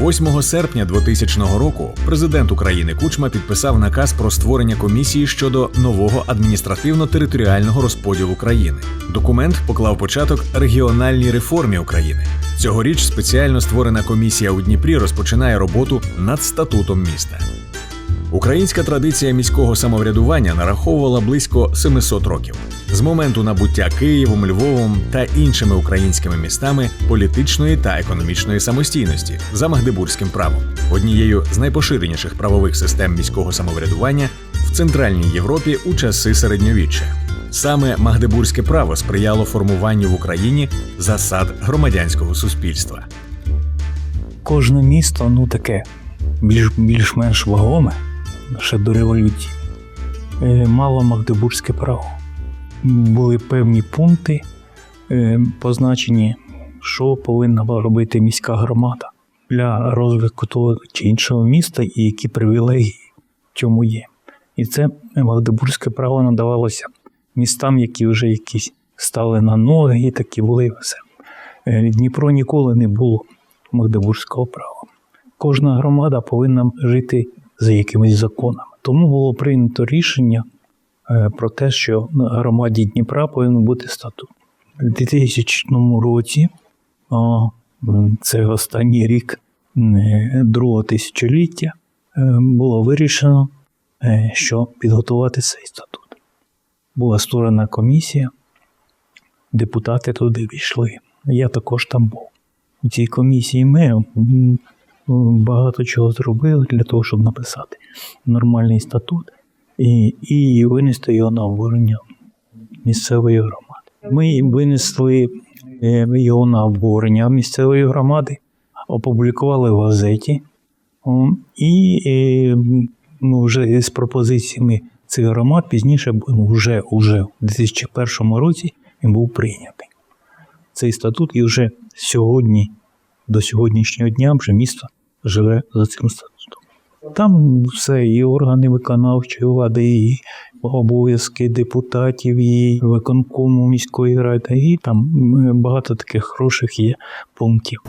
8 серпня 2000 року президент України Кучма підписав наказ про створення комісії щодо нового адміністративно-територіального розподілу країни. Документ поклав початок регіональній реформі України. Цьогоріч спеціально створена комісія у Дніпрі розпочинає роботу над статутом міста. Українська традиція міського самоврядування нараховувала близько 700 років з моменту набуття Києвом, Львовом та іншими українськими містами політичної та економічної самостійності за магдебурзьким правом, однією з найпоширеніших правових систем міського самоврядування в Центральній Європі у часи середньовіччя. Саме магдебурзьке право сприяло формуванню в Україні засад громадянського суспільства. Кожне місто, ну таке більш, більш-менш вагоме, ще до революції, е, мало магдебурзьке право. Були певні пункти, е, позначені, що повинна робити міська громада для розвитку того чи іншого міста і які привілегії в цьому є. І це магдебурзьке право надавалося містам, які вже якісь стали на ноги, і такі були все. Е, Дніпро ніколи не було магдебурзького права. Кожна громада повинна жити за якимись законами. Тому було прийнято рішення про те, що громаді Дніпра повинен бути статут. У 2000 році, це останній рік е, другого тисячоліття, е, було вирішено, е, що підготувати цей статут. Була створена комісія, депутати туди війшли. Я також там був. У цій комісії ми багато чого зробили для того, щоб написати нормальний статут і, і винести його на обговорення місцевої громади. Ми винесли е, його на обговорення місцевої громади, опублікували в газеті і ну, вже з пропозиціями цих громад пізніше вже, вже у 2001 році він був прийнятий. Цей статут і вже сьогодні, до сьогоднішнього дня, вже місто живе за цим статутом. Там все, і органи виконавчої влади, і обов'язки депутатів, і виконкому міської ради, і там багато таких хороших є пунктів.